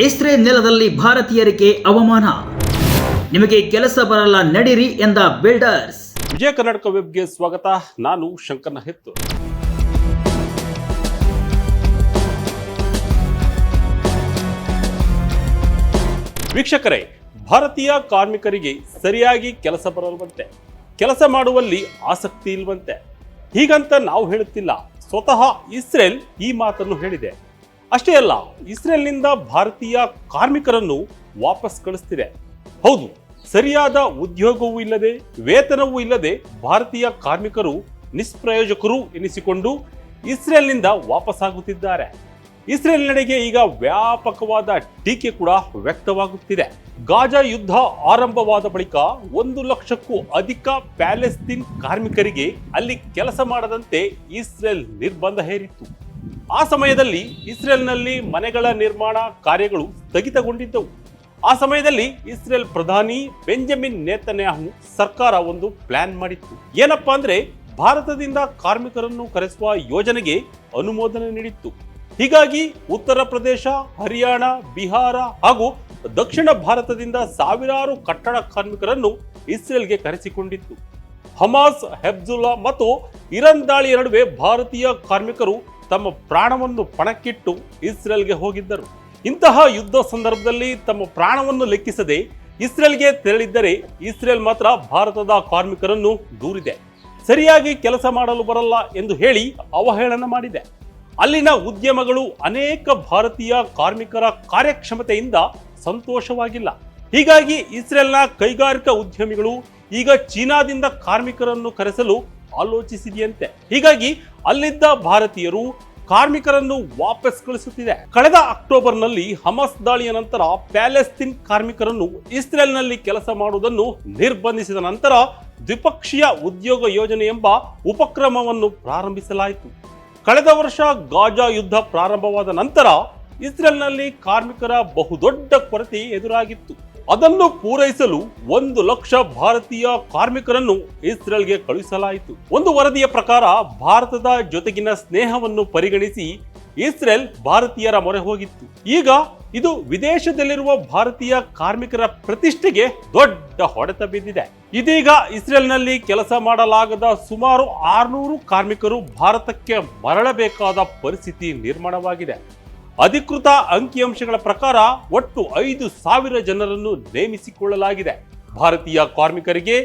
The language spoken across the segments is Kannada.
ಇಸ್ರೇಲ್ ನೆಲದಲ್ಲಿ ಭಾರತೀಯರಿಗೆ ಅವಮಾನ. ನಿಮಗೆ ಕೆಲಸ ಬರಲ್ಲ, ನಡಿರಿ ಎಂದ ಬಿಲ್ಡರ್ಸ್. ವಿಜಯ ಕರ್ನಾಟಕ ವೆಬ್ಗೆ ಸ್ವಾಗತ. ನಾನು ಶಂಕರ್ನ ಹೆತ್ತು. ವೀಕ್ಷಕರೇ, ಭಾರತೀಯ ಕಾರ್ಮಿಕರಿಗೆ ಸರಿಯಾಗಿ ಕೆಲಸ ಬರಲ್ವಂತೆ. ಕೆಲಸ ಮಾಡುವಲ್ಲಿ ಆಸಕ್ತಿ ಇಲ್ವಂತೆ. ಹೀಗಂತ ನಾವು ಹೇಳುತ್ತಿಲ್ಲ. ಸ್ವತಃ ಇಸ್ರೇಲ್ ಈ ಮಾತನ್ನು ಹೇಳಿದೆ. ಅಷ್ಟೇ ಅಲ್ಲ, ಇಸ್ರೇಲ್ನಿಂದ ಭಾರತೀಯ ಕಾರ್ಮಿಕರನ್ನು ವಾಪಸ್ ಕಳಿಸ್ತಿದೆ. ಹೌದು, ಸರಿಯಾದ ಉದ್ಯೋಗವೂ ಇಲ್ಲದೆ, ವೇತನವೂ ಇಲ್ಲದೆ ಭಾರತೀಯ ಕಾರ್ಮಿಕರು ನಿಷ್ಪ್ರಯೋಜಕರು ಎನಿಸಿಕೊಂಡು ಇಸ್ರೇಲ್ನಿಂದ ವಾಪಸ್ಸಾಗುತ್ತಿದ್ದಾರೆ. ಇಸ್ರೇಲ್ ನಡೆಗೆ ಈಗ ವ್ಯಾಪಕವಾದ ಟೀಕೆ ಕೂಡ ವ್ಯಕ್ತವಾಗುತ್ತಿದೆ. ಗಾಜಾ ಯುದ್ಧ ಆರಂಭವಾದ ಬಳಿಕ ಒಂದು ಲಕ್ಷಕ್ಕೂ ಅಧಿಕ ಪ್ಯಾಲೆಸ್ತೀನ್ ಕಾರ್ಮಿಕರಿಗೆ ಅಲ್ಲಿ ಕೆಲಸ ಮಾಡದಂತೆ ಇಸ್ರೇಲ್ ನಿರ್ಬಂಧ ಹೇರಿತ್ತು. ಆ ಸಮಯದಲ್ಲಿ ಇಸ್ರೇಲ್ನಲ್ಲಿ ಮನೆಗಳ ನಿರ್ಮಾಣ ಕಾರ್ಯಗಳು ಸ್ಥಗಿತಗೊಂಡಿದ್ದವು. ಆ ಸಮಯದಲ್ಲಿ ಇಸ್ರೇಲ್ ಪ್ರಧಾನಿ ಬೆಂಜಮಿನ್ ನೇತನ್ಯಾಹು ಸರ್ಕಾರ ಒಂದು ಪ್ಲಾನ್ ಮಾಡಿತ್ತು. ಏನಪ್ಪಾ ಅಂದ್ರೆ ಭಾರತದಿಂದ ಕಾರ್ಮಿಕರನ್ನು ಕರೆಸುವ ಯೋಜನೆಗೆ ಅನುಮೋದನೆ ನೀಡಿತ್ತು. ಹೀಗಾಗಿ ಉತ್ತರ ಪ್ರದೇಶ, ಹರಿಯಾಣ, ಬಿಹಾರ ಹಾಗೂ ದಕ್ಷಿಣ ಭಾರತದಿಂದ ಸಾವಿರಾರು ಕಟ್ಟಡ ಕಾರ್ಮಿಕರನ್ನು ಇಸ್ರೇಲ್ಗೆ ಕರೆಸಿಕೊಂಡಿತ್ತು. ಹಮಾಸ್, ಹೆಬ್ಜುಲ್ಲಾ ಮತ್ತು ಇರಾನ್ ದಾಳಿಯ ನಡುವೆ ಭಾರತೀಯ ಕಾರ್ಮಿಕರು ತಮ್ಮ ಪ್ರಾಣವನ್ನು ಪಣಕ್ಕಿಟ್ಟು ಇಸ್ರೇಲ್ಗೆ ಹೋಗಿದ್ದರು. ಇಂತಹ ಯುದ್ಧ ಸಂದರ್ಭದಲ್ಲಿ ತಮ್ಮ ಪ್ರಾಣವನ್ನು ಲೆಕ್ಕಿಸದೆ ಇಸ್ರೇಲ್ಗೆ ತೆರಳಿದ್ದರೆ ಇಸ್ರೇಲ್ ಮಾತ್ರ ಭಾರತದ ಕಾರ್ಮಿಕರನ್ನು ದೂರಿದೆ. ಸರಿಯಾಗಿ ಕೆಲಸ ಮಾಡಲು ಬರಲ್ಲ ಎಂದು ಹೇಳಿ ಅವಹೇಳನ ಮಾಡಿದೆ. ಅಲ್ಲಿನ ಉದ್ಯಮಗಳು ಅನೇಕ ಭಾರತೀಯ ಕಾರ್ಮಿಕರ ಕಾರ್ಯಕ್ಷಮತೆಯಿಂದ ಸಂತೋಷವಾಗಿಲ್ಲ. ಹೀಗಾಗಿ ಇಸ್ರೇಲ್ನ ಕೈಗಾರಿಕಾ ಉದ್ಯಮಿಗಳು ಈಗ ಚೀನಾದಿಂದ ಕಾರ್ಮಿಕರನ್ನು ಕರೆಸಲು ಆಲೋಚಿಸಿದೆಯಂತೆ. ಹೀಗಾಗಿ ಅಲ್ಲಿದ್ದ ಭಾರತೀಯರು ಕಾರ್ಮಿಕರನ್ನು ವಾಪಸ್ ಕಳಿಸುತ್ತಿದೆ. ಕಳೆದ ಅಕ್ಟೋಬರ್ನಲ್ಲಿ ಹಮಸ್ ದಾಳಿಯ ನಂತರ ಪ್ಯಾಲೆಸ್ತೀನ್ ಕಾರ್ಮಿಕರನ್ನು ಇಸ್ರೇಲ್ನಲ್ಲಿ ಕೆಲಸ ಮಾಡುವುದನ್ನು ನಿರ್ಬಂಧಿಸಿದ ನಂತರ ದ್ವಿಪಕ್ಷೀಯ ಉದ್ಯೋಗ ಯೋಜನೆ ಎಂಬ ಉಪಕ್ರಮವನ್ನು ಪ್ರಾರಂಭಿಸಲಾಯಿತು. ಕಳೆದ ವರ್ಷ ಗಾಜಾ ಯುದ್ಧ ಪ್ರಾರಂಭವಾದ ನಂತರ ಇಸ್ರೇಲ್ನಲ್ಲಿ ಕಾರ್ಮಿಕರ ಬಹುದೊಡ್ಡ ಕೊರತೆ ಎದುರಾಗಿತ್ತು. ಅದನ್ನು ಪೂರೈಸಲು ಒಂದು ಲಕ್ಷ ಭಾರತೀಯ ಕಾರ್ಮಿಕರನ್ನು ಇಸ್ರೇಲ್ಗೆ ಕಳುಹಿಸಲಾಯಿತು. ಒಂದು ವರದಿಯ ಪ್ರಕಾರ ಭಾರತದ ಜೊತೆಗಿನ ಸ್ನೇಹವನ್ನು ಪರಿಗಣಿಸಿ ಇಸ್ರೇಲ್ ಭಾರತೀಯರ ಮೊರೆ ಹೋಗಿತ್ತು. ಈಗ ಇದು ವಿದೇಶದಲ್ಲಿರುವ ಭಾರತೀಯ ಕಾರ್ಮಿಕರ ಪ್ರತಿಷ್ಠೆಗೆ ದೊಡ್ಡ ಹೊಡೆತ ಬಿದ್ದಿದೆ. ಇದೀಗ ಇಸ್ರೇಲ್ನಲ್ಲಿ ಕೆಲಸ ಮಾಡಲಾಗದ ಸುಮಾರು ಆರ್ನೂರು ಕಾರ್ಮಿಕರು ಭಾರತಕ್ಕೆ ಮರಳಬೇಕಾದ ಪರಿಸ್ಥಿತಿ ನಿರ್ಮಾಣವಾಗಿದೆ. ಅಧಿಕೃತ ಅಂಕಿಅಂಶಗಳ ಪ್ರಕಾರ ಒಟ್ಟು ಐದು ಸಾವಿರ ಜನರನ್ನು ನೇಮಿಸಿಕೊಳ್ಳಲಾಗಿದೆ. ಭಾರತೀಯ ಕಾರ್ಮಿಕರಿಗೆ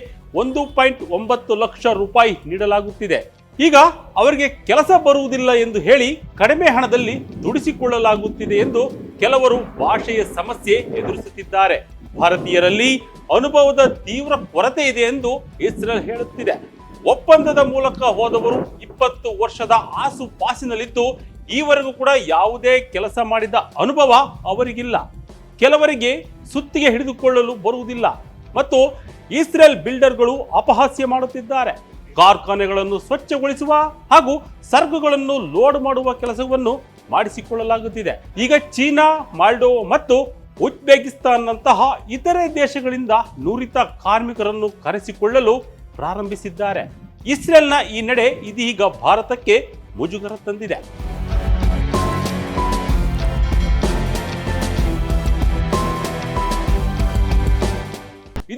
ಒಂದು ಪಾಯಿಂಟ್ ಒಂಬತ್ತು ಲಕ್ಷ ರೂಪಾಯಿ ನೀಡಲಾಗುತ್ತಿದೆ. ಈಗ ಅವರಿಗೆ ಕೆಲಸ ಬರುವುದಿಲ್ಲ ಎಂದು ಹೇಳಿ ಕಡಿಮೆ ಹಣದಲ್ಲಿ ದುಡಿಸಿಕೊಳ್ಳಲಾಗುತ್ತಿದೆ ಎಂದು ಕೆಲವರು ಭಾಷೆಯ ಸಮಸ್ಯೆ ಎದುರಿಸುತ್ತಿದ್ದಾರೆ. ಭಾರತೀಯರಲ್ಲಿ ಅನುಭವದ ತೀವ್ರ ಕೊರತೆ ಇದೆ ಎಂದು ಇಸ್ರೇಲ್ ಹೇಳುತ್ತಿದೆ. ಒಪ್ಪಂದದ ಮೂಲಕ ಹೋದವರು ಇಪ್ಪತ್ತು ವರ್ಷದ ಆಸು ಪಾಸಿನಲ್ಲಿದ್ದು ಈವರೆಗೂ ಕೂಡ ಯಾವುದೇ ಕೆಲಸ ಮಾಡಿದ ಅನುಭವ ಅವರಿಗಿಲ್ಲ. ಕೆಲವರಿಗೆ ಸುತ್ತಿಗೆ ಹಿಡಿದುಕೊಳ್ಳಲು ಬರುವುದಿಲ್ಲ. ಮತ್ತು ಇಸ್ರೇಲ್ ಬಿಲ್ಡರ್ಗಳು ಅಪಹಾಸ್ಯ ಮಾಡುತ್ತಿದ್ದಾರೆ. ಕಾರ್ಖಾನೆಗಳನ್ನು ಸ್ವಚ್ಛಗೊಳಿಸುವ ಹಾಗೂ ಸರ್ಗುಗಳನ್ನು ಲೋಡ್ ಮಾಡುವ ಕೆಲಸವನ್ನು ಮಾಡಿಸಿಕೊಳ್ಳಲಾಗುತ್ತಿದೆ. ಈಗ ಚೀನಾ, ಮಾಲ್ಡೋ ಮತ್ತು ಉಜ್ಬೇಕಿಸ್ತಾನ್ನಂತಹ ಇತರೆ ದೇಶಗಳಿಂದ ನುರಿತ ಕಾರ್ಮಿಕರನ್ನು ಕರೆಸಿಕೊಳ್ಳಲು ಪ್ರಾರಂಭಿಸಿದ್ದಾರೆ. ಇಸ್ರೇಲ್ನ ಈ ನಡೆ ಇದೀಗ ಭಾರತಕ್ಕೆ ಮುಜುಗರ ತಂದಿದೆ.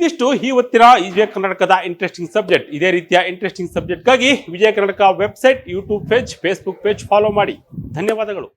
ಇದಿಷ್ಟು ಈ ಹೊತ್ತಿನ ವಿಜಯ ಕರ್ನಾಟಕದ ಇಂಟ್ರೆಸ್ಟಿಂಗ್ ಸಬ್ಜೆಕ್ಟ್ ಇದೇ ರೀತಿಯ interesting ಸಬ್ಜೆಕ್ಟ್ಗಾಗಿ Vijaya Karnataka website YouTube page Facebook page follow ಮಾಡಿ. ಧನ್ಯವಾದಗಳು.